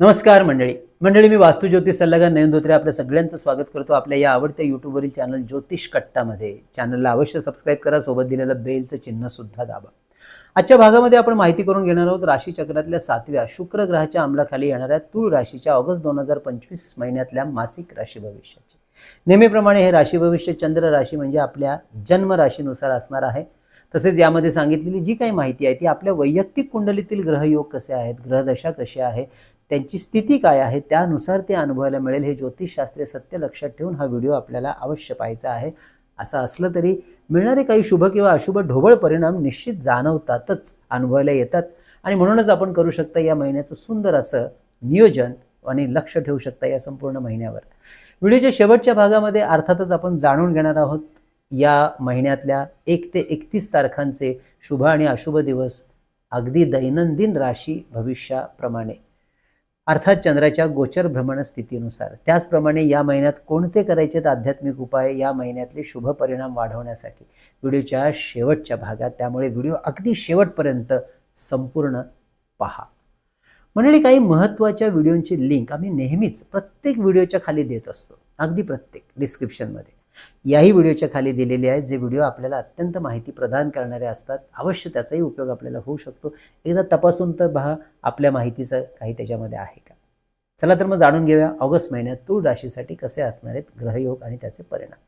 नमस्कार मंडळी. मंडळी मी वास्तू ज्योतिष सल्लागार नयन धोत्रे आपल्या सगळ्यांचं स्वागत करतो आपल्या या आवडत्या यूट्यूबवरील चॅनल ज्योतिष कट्टामध्ये. चॅनलला अवश्य सबस्क्राईब करा सोबत दिलेलं बेलचं चिन्ह सुद्धा दाबा. आजच्या भागामध्ये आपण माहिती करून घेणार आहोत राशीचक्रातल्या सातव्या शुक्र ग्रहाच्या अंमलाखाली येणाऱ्या तूळ राशीच्या ऑगस्ट दोन हजार पंचवीस महिन्यातल्या मासिक राशी भविष्याची. नेहमीप्रमाणे हे राशी भविष्य चंद्र राशी म्हणजे आपल्या जन्म राशीनुसार असणार आहे. तसेच यामध्ये सांगितलेली जी काही माहिती आहे ती आपल्या वैयक्तिक कुंडलीतील ग्रहयोग कसे आहेत ग्रहदशा कशी आहे त्यांची स्थिती काय आहे त्यानुसार ते अनुभवायला मिळेल. हे ज्योतिषशास्त्रीय सत्य लक्षात ठेवून हा व्हिडिओ आपल्याला अवश्य पाहायचा आहे. असं असलं तरी मिळणारे काही शुभ किंवा अशुभ ढोबळ परिणाम निश्चित जाणवतातच अनुभवायला येतात. आणि म्हणूनच आपण करू शकता या महिन्याचं सुंदर असं नियोजन आणि लक्ष ठेवू शकता या संपूर्ण महिन्यावर. व्हिडिओच्या शेवटच्या भागामध्ये अर्थातच आपण जाणून घेणार आहोत या महिन्यातल्या एक ते एकतीस तारखांचे शुभ आणि अशुभ दिवस अगदी दैनंदिन राशी भविष्याप्रमाणे. अर्थात चंद्राच्या गोचर भ्रमण स्थितीनुसार. त्याचप्रमाणे या महिन्यात कोणते करायचे आध्यात्मिक उपाय? या महिन्यातले शुभ परिणाम वाढवण्यासाठी. व्हिडिओच्या शेवटच्या भागात त्यामुळे व्हिडिओ अगदी शेवटपर्यंत संपूर्ण पहा. मंडळी काही महत्त्वाच्या व्हिडिओंची लिंक आम्ही नेहमीच प्रत्येक व्हिडिओच्या खाली देत असतो. अगदी प्रत्येक डिस्क्रिप्शनमध्ये. याही व्हिडिओच्या खाली दिलेले आहेत जे व्हिडिओ आपल्याला अत्यंत माहिती प्रदान करणारे असतात. अवश्य त्याचाही उपयोग आपल्याला होऊ शकतो. एकदा तपासून तर पहा आपल्या माहितीचं काही त्याच्यामध्ये आहे का? चला तर मग जाणून घेऊया ऑगस्ट महिन्यात तूळ राशीसाठी कसे असणार आहेत ग्रहयोग आणि त्याचे परिणाम.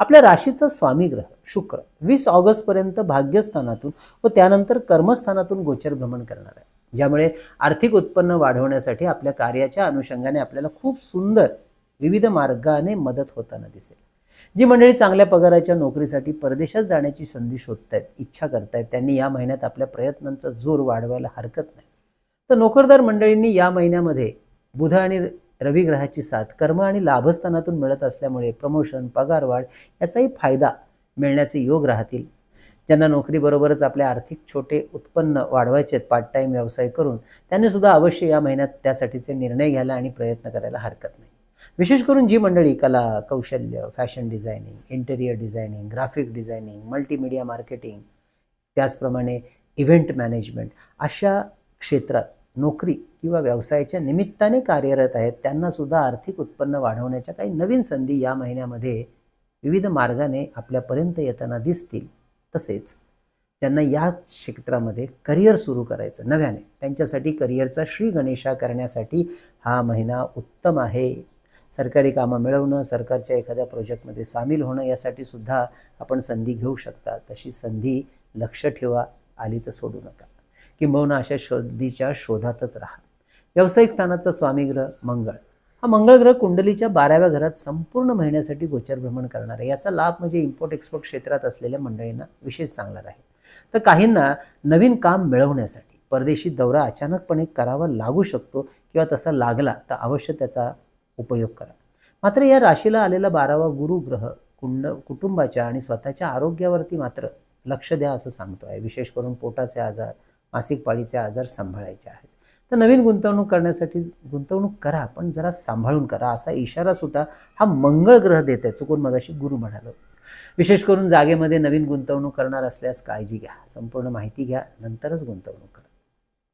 आपल्या राशीचा स्वामी ग्रह शुक्र वीस ऑगस्टपर्यंत भाग्यस्थानातून व त्यानंतर कर्मस्थानातून गोचर भ्रमण करणार आहे ज्यामुळे आर्थिक उत्पन्न वाढवण्यासाठी आपल्या कार्याच्या अनुषंगाने आपल्याला खूप सुंदर विविध मार्गाने मदत होताना दिसेल. जी मंडळी चांगल्या पगाराच्या नोकरीसाठी परदेशात जाण्याची संधी शोधतायत इच्छा करतायत त्यांनी या महिन्यात आपल्या प्रयत्नांचा जोर वाढवायला हरकत नाही. तर नोकरदार मंडळींनी या महिन्यामध्ये बुध आणि रवी ग्रहाची साथ कर्म आणि लाभस्थानातून मिळत असल्यामुळे प्रमोशन पगारवाढ याचाही फायदा मिळण्याचे योग राहतील. ज्यांना नोकरीबरोबरच आपले आर्थिक छोटे उत्पन्न वाढवायचे आहेत पार्ट टाईम व्यवसाय करून त्यांनी सुद्धा अवश्य या महिन्यात त्यासाठीचे निर्णय घ्यायला आणि प्रयत्न करायला हरकत नाही. विशेष करून जी मंडळी कला कौशल्य fashion designing interior designing graphic designing multimedia marketing त्याचप्रमाणे इव्हेंट मॅनेजमेंट अशा क्षेत्रात नोकरी किंवा व्यवसायाच्या निमित्ताने कार्यरत आहेत त्यांनासुद्धा आर्थिक उत्पन्न वाढवण्याच्या काही नवीन संधी या महिन्यामध्ये विविध मार्गाने आपल्यापर्यंत येताना दिसतील. तसेच ज्यांना या क्षेत्रामध्ये करिअर सुरू करायचं नव्याने त्यांच्यासाठी करिअरचा श्री गणेशा करण्यासाठी हा महिना उत्तम आहे. सरकारी कामं मिळवणं सरकारच्या एखाद्या प्रोजेक्टमध्ये सामील होणं यासाठी सुद्धा आपण संधी घेऊ शकता. तशी संधी लक्ष ठेवा आली तर सोडू नका. किंबहुना अशा शोधीच्या शोधातच राहा. व्यावसायिक स्थानाचा स्वामीग्रह मंगळ. हा मंगळ ग्रह कुंडलीच्या बाराव्या घरात संपूर्ण महिन्यासाठी गोचर भ्रमण करणार आहे. याचा लाभ म्हणजे इम्पोर्ट एक्सपोर्ट क्षेत्रात असलेल्या मंडळींना विशेष चांगला राहील. तर काहींना नवीन काम मिळवण्यासाठी परदेशी दौरा अचानकपणे करावा लागू शकतो किंवा तसा लागला तर अवश्य त्याचा उपयोग करा. मात्र या राशीला आलेला बारावा गुरुग्रह कुंड कुटुंबाच्या आणि स्वतःच्या आरोग्यावरती मात्र लक्ष द्या असं सांगतो आहे विशेष करून पोटाचे आजार मासिक पाळीचे आजार सांभाळायचे आहेत. तर नवीन गुंतवणूक करण्यासाठी गुंतवणूक करा पण जरा सांभाळून करा. असा इशारा सुद्धा हा मंगळ ग्रह देत आहे चुकून मगाशी गुरु म्हणालो. विशेष करून जागेमध्ये नवीन गुंतवणूक करणार असल्यास काळजी घ्या. संपूर्ण माहिती घ्या नंतरच गुंतवणूक करा.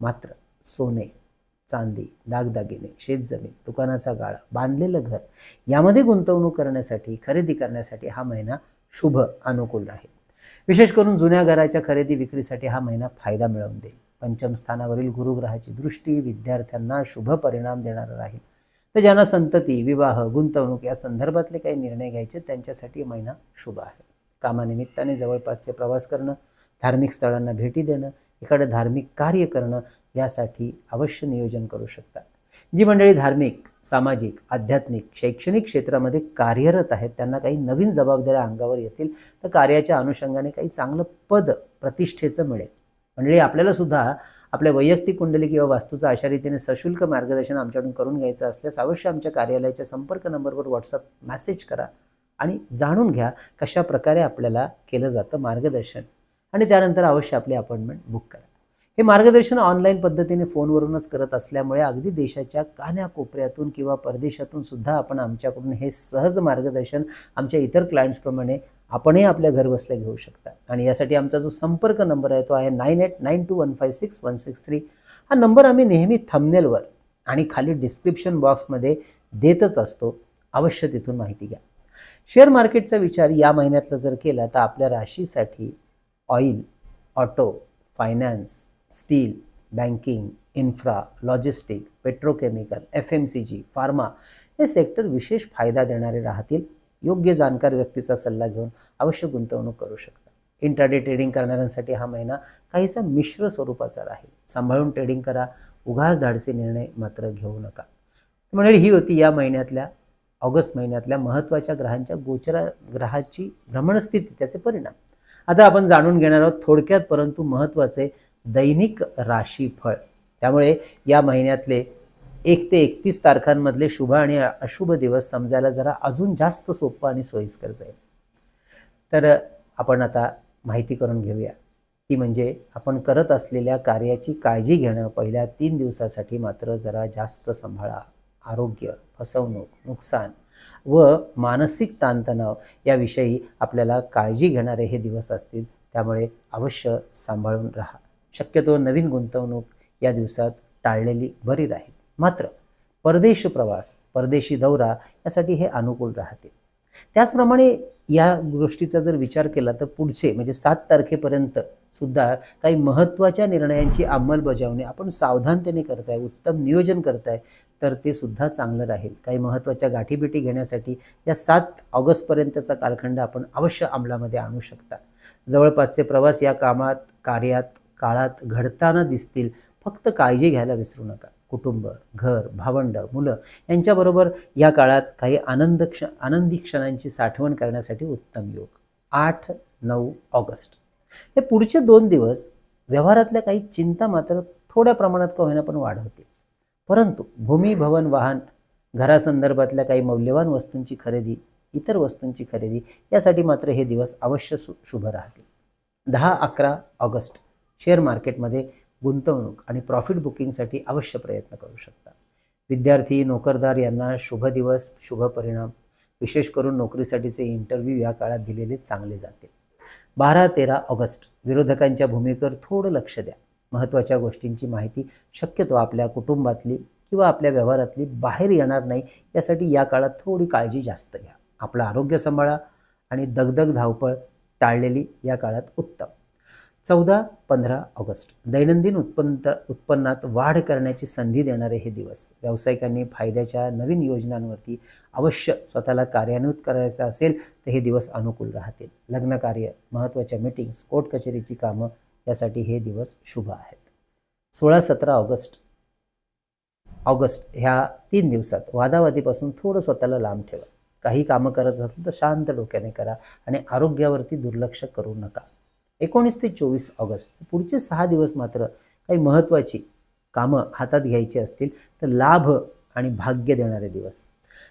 मात्र सोने चांदी दागदागिने शेतजमीन दुकानाचा गाळा बांधलेलं घर यामध्ये गुंतवणूक करण्यासाठी खरेदी करण्यासाठी हा महिना शुभ अनुकूल राहील विशेष करून जुन्या घराच्या खरेदी विक्रीसाठी हा महिना फायदा मिळवून देईल. पंचम स्थानावरील गुरुग्रहाची दृष्टी विद्यार्थ्यांना शुभ परिणाम देणारा राहील. तर ज्यांना संतती विवाह गुंतवणूक या संदर्भातले काही निर्णय घ्यायचे त्यांच्यासाठी महिना शुभ आहे. कामानिमित्ताने जवळपासचे प्रवास करणं धार्मिक स्थळांना भेटी देणं एखादं धार्मिक कार्य करणं यासाठी अवश्य नियोजन करू शकतात. जी मंडळी धार्मिक सामाजिक आध्यात्मिक शैक्षणिक क्षेत्रामध्ये कार्यरत आहेत त्यांना काही नवीन जबाबदाऱ्या अंगावर येतील तर कार्याच्या अनुषंगाने काही चांगलं पद प्रतिष्ठेचं मिळेल. मंडळी आपल्याला सुद्धा आपल्या वैयक्तिक कुंडली किंवा वास्तूचं अशा रीतीने सशुल्क मार्गदर्शन आमच्याकडून करून घ्यायचं असल्यास अवश्य आमच्या कार्यालयाच्या संपर्क नंबरवर व्हॉट्सअप मेसेज करा आणि जाणून घ्या कशा प्रकारे आपल्याला केलं जातं मार्गदर्शन. आणि त्यानंतर अवश्य आपली अपॉइंटमेंट बुक करा. हे मार्गदर्शन ऑनलाईन पद्धतीने फोनवरूनच करत असल्यामुळे अगदी देशाच्या कान्याकोपऱ्यातून किंवा परदेशातून सुद्धा आपण आमच्याकडून हे सहज मार्गदर्शन आमच्या इतर क्लायंट्सप्रमाणे आपणही आपल्या घरबसल्या घेऊ शकता. आणि यासाठी आमचा जो संपर्क नंबर आहे तो आहे nine eight nine two one five six one six three हा नंबर आम्ही नेहमी थंबनेलवर आणि खाली डिस्क्रिप्शन बॉक्समध्ये देतच असतो. अवश्य तिथून माहिती घ्या. शेअर मार्केटचा विचार या महिन्यातला जर केला तर आपल्या राशीसाठी oil auto finance steel banking infra logistic petrochemical F M C G pharma हे सेक्टर विशेष फायदा देणारे राहतील. योग्य जाणकार व्यक्तीचा सल्ला घेऊन अवश्य गुंतवणूक करू शकता. इंट्राडे ट्रेडिंग करणाऱ्यांसाठी हा महिना काहीसा मिश्र स्वरूपाचा राहील. सांभाळून ट्रेडिंग करा उघास धाडसी निर्णय मात्र घेऊ नका. म्हणजे ही होती या महिन्यातल्या ऑगस्ट महिन्यातल्या महत्त्वाच्या ग्रहांच्या गोचरा ग्रहाची भ्रमणस्थिती त्याचे परिणाम. आता आपण जाणून घेणार आहोत थोडक्यात परंतु महत्त्वाचे दैनिक राशीफळ. त्यामुळे या महिन्यातले एक ते एकतीस तारखांमधले शुभ आणि अशुभ दिवस समजायला जरा अजून जास्त सोपं आणि सोयीस्कर जाईल. तर आपण आता माहिती करून घेऊया. ती म्हणजे आपण करत असलेल्या कार्याची काळजी घेणं पहिल्या तीन दिवसासाठी मात्र जरा जास्त सांभाळा. आरोग्य फसवणूक नुकसान व मानसिक ताणतणाव याविषयी आपल्याला काळजी घेणारे हे दिवस असतील. त्यामुळे अवश्य सांभाळून राहा. शक्यतो नवीन गुंतवणूक या दिवसात टाळलेली बरी राहील. मात्र परदेश प्रवास परदेशी दौरा यासाठी हे अनुकूल राहते त्याचप्रमाणे या गोष्टीचा जर विचार केला तर पुढचे म्हणजे सात तारखेपर्यंत सुद्धा काही महत्त्वाच्या निर्णयांची अंमलबजावणी आपण सावधानतेने करताय उत्तम नियोजन करताय तर ते सुद्धा चांगलं राहील. काही महत्त्वाच्या गाठीभेटी घेण्यासाठी या सात ऑगस्टपर्यंतचा कालखंड आपण अवश्य अंमलामध्ये आणू शकता. जवळपासचे प्रवास या कामात कार्यात काळात घडताना दिसतील फक्त काळजी घ्यायला विसरू नका. कुटुंब घर भावंड मुलं यांच्याबरोबर या काळात काही आनंद क्ष आनंदी क्षणांची साठवण करण्यासाठी उत्तम योग. आठ नऊ ऑगस्ट. हे पुढचे दोन दिवस व्यवहारातल्या काही चिंता मात्र थोड्या प्रमाणात का होईना पण वाढवतील. परंतु भूमी भवन वाहन घरासंदर्भातल्या काही मौल्यवान वस्तूंची खरेदी इतर वस्तूंची खरेदी यासाठी मात्र हे दिवस अवश्य सु शुभ राहतील. दहा अकरा ऑगस्ट. शेअर मार्केटमध्ये गुंतवणूक आणि प्रॉफिट बुकिंगसाठी अवश्य प्रयत्न करू शकता. विद्यार्थी नोकरदार यांना शुभ दिवस शुभ परिणाम. विशेष करून नोकरीसाठीचे इंटरव्ह्यू या काळात दिलेले चांगले जाते. बारा तेरा ऑगस्ट विरोधकांच्या भूमिकेवर थोडं लक्ष द्या. महत्त्वाच्या गोष्टींची माहिती शक्यतो आपल्या कुटुंबातली किंवा आपल्या व्यवहारातली बाहेर येणार नाही यासाठी या काळात थोडी काळजी जास्त घ्या. आपलं आरोग्य सांभाळा आणि दगदग धावपळ टाळलेली या काळात उत्तम. चौदा पंधरा ऑगस्ट. दैनंदिन उत्पन्न उत्पन्नात वाढ करण्याची संधी देणारे हे दिवस. व्यावसायिकांनी फायद्याच्या नवीन योजनांवरती अवश्य स्वतःला कार्यान्वित करायचं असेल तर हे दिवस अनुकूल राहतील. लग्नकार्य महत्त्वाच्या मीटिंग्स कोर्ट कचेरीची कामं यासाठी हे दिवस शुभ आहेत. सोळा सतरा ऑगस्ट. ऑगस्ट ह्या तीन दिवसात वादावादीपासून थोडं स्वतःला लांब ठेवा. काही कामं करत असेल तर शांत डोक्याने करा आणि आरोग्यावरती दुर्लक्ष करू नका. एकोणीस ते चोवीस ऑगस्ट. पुढचे सहा दिवस मात्र काही महत्त्वाची कामं हातात घ्यायची असतील तर लाभ आणि भाग्य देणारे दिवस.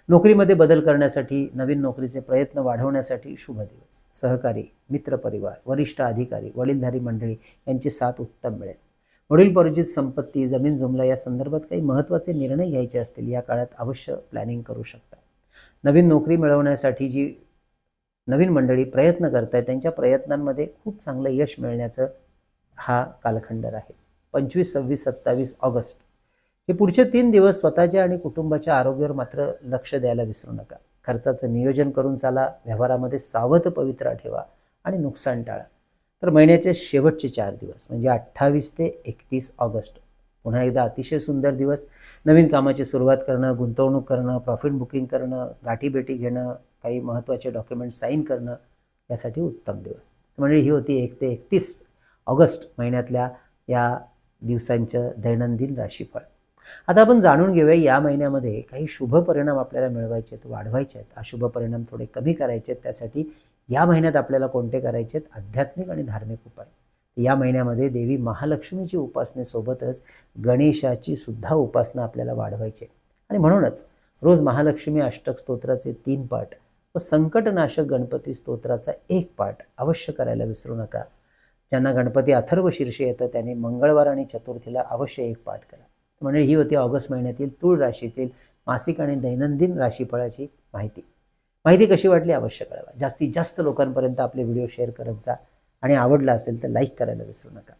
नोकरीमध्ये बदल करण्यासाठी नवीन नोकरीचे प्रयत्न वाढवण्यासाठी शुभ दिवस. सहकारी मित्रपरिवार वरिष्ठ अधिकारी वडीलधारी मंडळी यांची साथ उत्तम मिळेल. वडील परिचित संपत्ती जमीन जुमला या संदर्भात काही महत्त्वाचे निर्णय घ्यायचे असतील या काळात अवश्य प्लॅनिंग करू शकता. नवीन नोकरी मिळवण्यासाठी जी नवीन मंडळी प्रयत्न करत आहेत त्यांच्या प्रयत्नांमध्ये खूप चांगलं यश मिळण्याचं हा कालखंड आहे. पंचवीस सव्वीस सत्तावीस ऑगस्ट. हे पुढचे तीन दिवस स्वतःच्या आणि कुटुंबाच्या आरोग्यावर मात्र लक्ष द्यायला विसरू नका. खर्चाचं नियोजन करून चाला व्यवहारामध्ये सावध पवित्रा ठेवा आणि नुकसान टाळा. तर महिन्याचे शेवटचे चार दिवस म्हणजे अठ्ठावीस ते एकतीस ऑगस्ट. पुन्हा एकदा अतिशय सुंदर दिवस. नवीन कामाची सुरुवात करणं गुंतवणूक करणं प्रॉफिट बुकिंग करणं गाठीभेटी घेणं काही महत्त्वाचे डॉक्युमेंट साईन करणं यासाठी उत्तम दिवस. म्हणजे ही होती एक ते एकतीस ऑगस्ट महिन्यातल्या या दिवसांचं दैनंदिन राशीफळ. आता आपण जाणून घेऊया या महिन्यामध्ये काही शुभ परिणाम आपल्याला मिळवायचे आहेत वाढवायचे आहेत. अशुभ परिणाम थोडे कमी करायचे आहेत त्यासाठी या महिन्यात आपल्याला कोणते करायचे आहेत? आध्यात्मिक आणि धार्मिक उपाय. या महिन्यामध्ये देवी महालक्ष्मीची उपासनेसोबतच गणेशाची सुद्धा उपासना आपल्याला वाढवायची आणि म्हणूनच रोज महालक्ष्मी अष्टक स्तोत्राचे तीन पाठ व संकटनाशक गणपती स्तोत्राचा एक पाठ अवश्य करायला विसरू नका. ज्यांना गणपती अथर्व शीर्षे येतं त्यांनी मंगळवार आणि चतुर्थीला अवश्य एक पाठ करा. म्हणजे ही होती ऑगस्ट महिन्यातील तूळ राशीतील मासिक आणि दैनंदिन राशीफळाची माहिती. माहिती कशी वाटली अवश्य कळवा. जास्तीत जास्त लोकांपर्यंत आपले व्हिडिओ शेअर करत जा. आणि आवडला असेल तर लाईक करायला विसरू नका.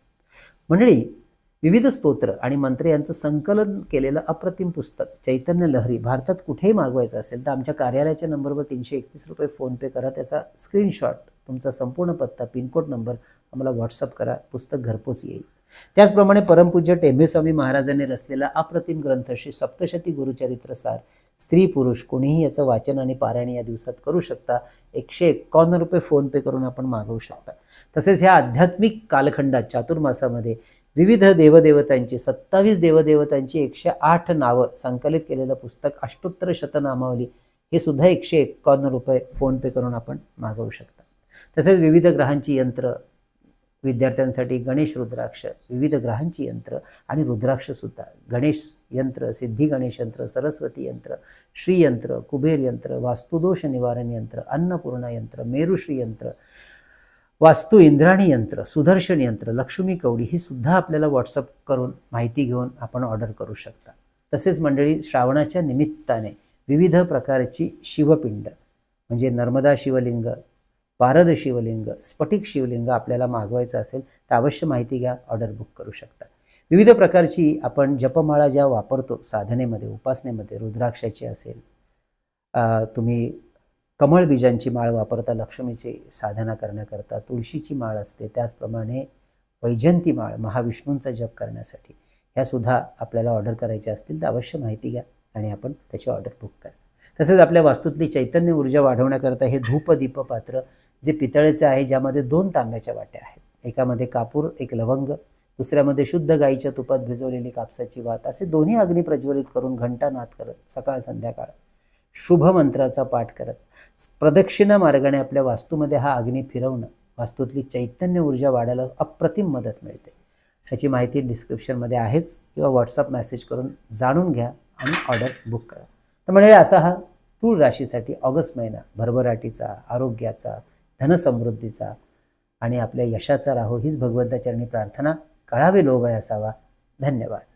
मंडळी विविध स्तोत्र आणि मंत्र यांचं संकलन केलेलं अप्रतिम पुस्तक चैतन्य लहरी भारतात कुठेही मागवायचं असेल तर आमच्या कार्यालयाच्या नंबरवर तीनशे एकतीस रुपये फोनपे करा. त्याचा स्क्रीनशॉट तुमचा संपूर्ण पत्ता पिनकोड नंबर आम्हाला व्हॉट्सअप करा. पुस्तक घरपोच येईल. त्याचप्रमाणे परमपूज्य टेंबेस्वामी महाराजांनी रचलेला अप्रतिम ग्रंथ श्री सप्तशती गुरुचरित्रसार स्त्री पुरुष कोणीही याचं वाचन आणि पारायण या दिवसात करू शकता. एकशे एकावन्न रुपये फोनपे करून आपण मागवू शकता. तसेच ह्या आध्यात्मिक कालखंडात चातुर्मासामध्ये विविध देवदेवतांची सत्तावीस देवदेवतांची एकशे आठ नावं संकलित केलेलं पुस्तक अष्टोत्तर शतनामावली हे सुद्धा एकशे एकावन्न रुपये फोनपे करून आपण मागवू शकता. तसेच विविध ग्रहांची यंत्र विद्यार्थ्यांसाठी गणेश रुद्राक्ष विविध ग्रहांची यंत्र आणि रुद्राक्षसुद्धा गणेश यंत्र सिद्धी गणेश यंत्र सरस्वती यंत्र श्रीयंत्र कुबेर यंत्र वास्तुदोष निवारण यंत्र अन्नपूर्णा यंत्र मेरुश्री यंत्र वास्तू इंद्राणी यंत्र सुदर्शन यंत्र लक्ष्मी कवडी ही सुद्धा आपल्याला व्हॉट्सअप करून माहिती घेऊन आपण ऑर्डर करू शकता. तसेच मंडळी श्रावणाच्या निमित्ताने विविध प्रकारची शिवपिंड म्हणजे नर्मदा शिवलिंग पारद शिवलिंग स्फटिक शिवलिंग आपल्याला मागवायचं असेल तर अवश्य माहिती घ्या ऑर्डर बुक करू शकता. विविध प्रकारची आपण जपमाळा ज्या वापरतो साधनेमध्ये उपासनेमध्ये रुद्राक्षाची असेल तुम्ही कमळ बीजांची माळ वापरता लक्ष्मीची साधना करण्याकरता तुळशीची माळ असते. त्याचप्रमाणे वैजंती माळ महाविष्णूंचा जप करण्यासाठी. ह्यासुद्धा आपल्याला ऑर्डर करायच्या असतील तर अवश्य माहिती घ्या आणि आपण त्याची ऑर्डर बुक करा. तसेच आपल्या वास्तूतली चैतन्य ऊर्जा वाढवण्याकरता हे धूप दीप पात्र जे पितळेचं आहे ज्यामध्ये दोन तांब्याच्या वाट्या आहेत. एकामध्ये कापूर एक लवंग दुसऱ्यामध्ये शुद्ध गाईच्या तुपात भिजवलेली कापसाची वात. असे दोन्ही अग्नी प्रज्वलित करून घंटा नाद करत सकाळ संध्याकाळ शुभ मंत्राचा पाठ करत प्रदक्षिणा मार्गाने आपल्या वास्तूमध्ये हा अग्नी फिरवणं वास्तूतली चैतन्य ऊर्जा वाढायला अप्रतिम मदत मिळते. ह्याची माहिती डिस्क्रिप्शनमध्ये आहेच किंवा व्हॉट्सअप मेसेज करून जाणून घ्या आणि ऑर्डर बुक करा. तर म्हणजे असा हा तूळ राशीसाठी ऑगस्ट महिना भरभराटीचा आरोग्याचा धनसमृद्धीचा आणि आपल्या यशाचा राहो हीच भगवंताचरणी प्रार्थना. कळावे लोभय असावा धन्यवाद.